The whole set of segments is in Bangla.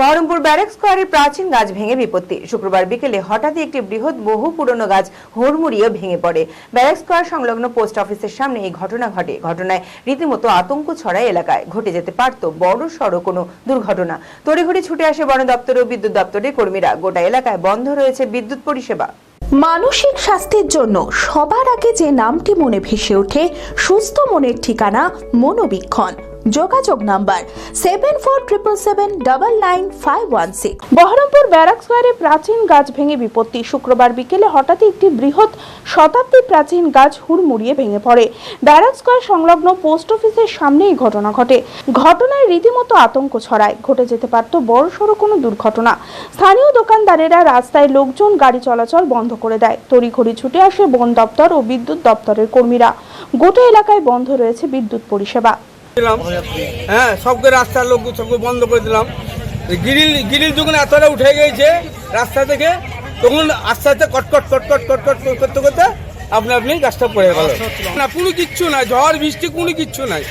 বহরমপুর ব্যারেক স্কোয়ারের প্রাচীন গাছ ভেঙে বিপত্তি। শুক্রবার বিকেলে হঠাৎই একটি বৃহৎ বহু পুরনো গাছ হুড়মুড়িয়ে ভেঙে পড়ে। ব্যারেক স্কোয়ার সংলগ্ন পোস্ট অফিসের সামনে এই ঘটনা ঘটে। ঘটনায় রীতিমতো আতঙ্ক ছড়ায় এলাকায়। ঘটে যেতে পারত বড় সড় কোনো দুর্ঘটনা। তড়িঘড়ি ছুটে আসে বন দপ্তর ও বিদ্যুৎ দপ্তরের কর্মীরা। গোটা এলাকায় বন্ধ রয়েছে বিদ্যুৎ পরিষেবা। মানসিক স্বাস্থ্যের জন্য সবার আগে যে নামটি মনে ভেসে ওঠে, সুস্থ মনের ঠিকানা মনোবীক্ষণ। যোগাযোগ number seven four triple seven double nine five one six Baharampur barrack স্কোয়ারে প্রাচীন গাছ ভেঙে বিপত্তি। শুক্রবার বিকেলে হঠাৎই একটি বৃহৎ শতাব্দী প্রাচীন গাছ হুড়মুড়িয়ে ভেঙে পড়ে। ব্যারাক স্কোয়ার সংলগ্ন পোস্ট অফিসের সামনে এই ঘটনা ঘটে। ঘটনায় রীতিমতো আতঙ্ক ছড়ায়। ঘটে যেতে পারত বড়সড় কোনো দুর্ঘটনা। স্থানীয় দোকানদারেরা রাস্তায় লোকজন গাড়ি চলাচল বন্ধ করে দেয়। তড়িঘড়ি ছুটে আসে বন দপ্তর ও বিদ্যুৎ দপ্তরের কর্মীরা। গোটা এলাকায় বন্ধ রয়েছে বিদ্যুৎ পরিষেবা। দিলাম। হ্যাঁ সবকে রাস্তার লোক সবকে বন্ধ করে দিলাম। গিরিল গিরিল যখন এতটা উঠে গিয়েছে রাস্তা থেকে, তখন আস্তে আস্তে কটকট কটকট কটকট করতে করতে আপনি আপনি গাছটা পড়ে গেল না, কোনো কিচ্ছু নাই, ঝড়, বৃষ্টি, কোনো কিচ্ছু নাই।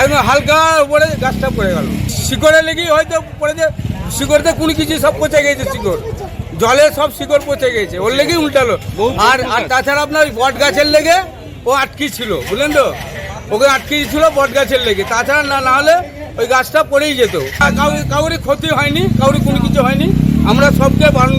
একদম হালকা উপরে গাছটা পড়ে গেল। শিকড়ে লেগে হয়তো পড়েছে, শিকড়তে কোনো কিছু সব পচে গেছে শিকড়। জলে সব শিকড় পচে গেছে ওর লেগেই উল্টালো। আর আর তাছাড়া আপনার বট গাছের লেগে ও আটকি ছিল, বুঝলেন তো? ওকে আটকে দিয়েছিল বট গাছের লেগে। তাছাড়া না না হলে ওই গাছটা পড়েই যেত। কাউরি ক্ষতি হয়নি কাউরি কোনো কিছু হয়নি। আমরা সবকে বারণ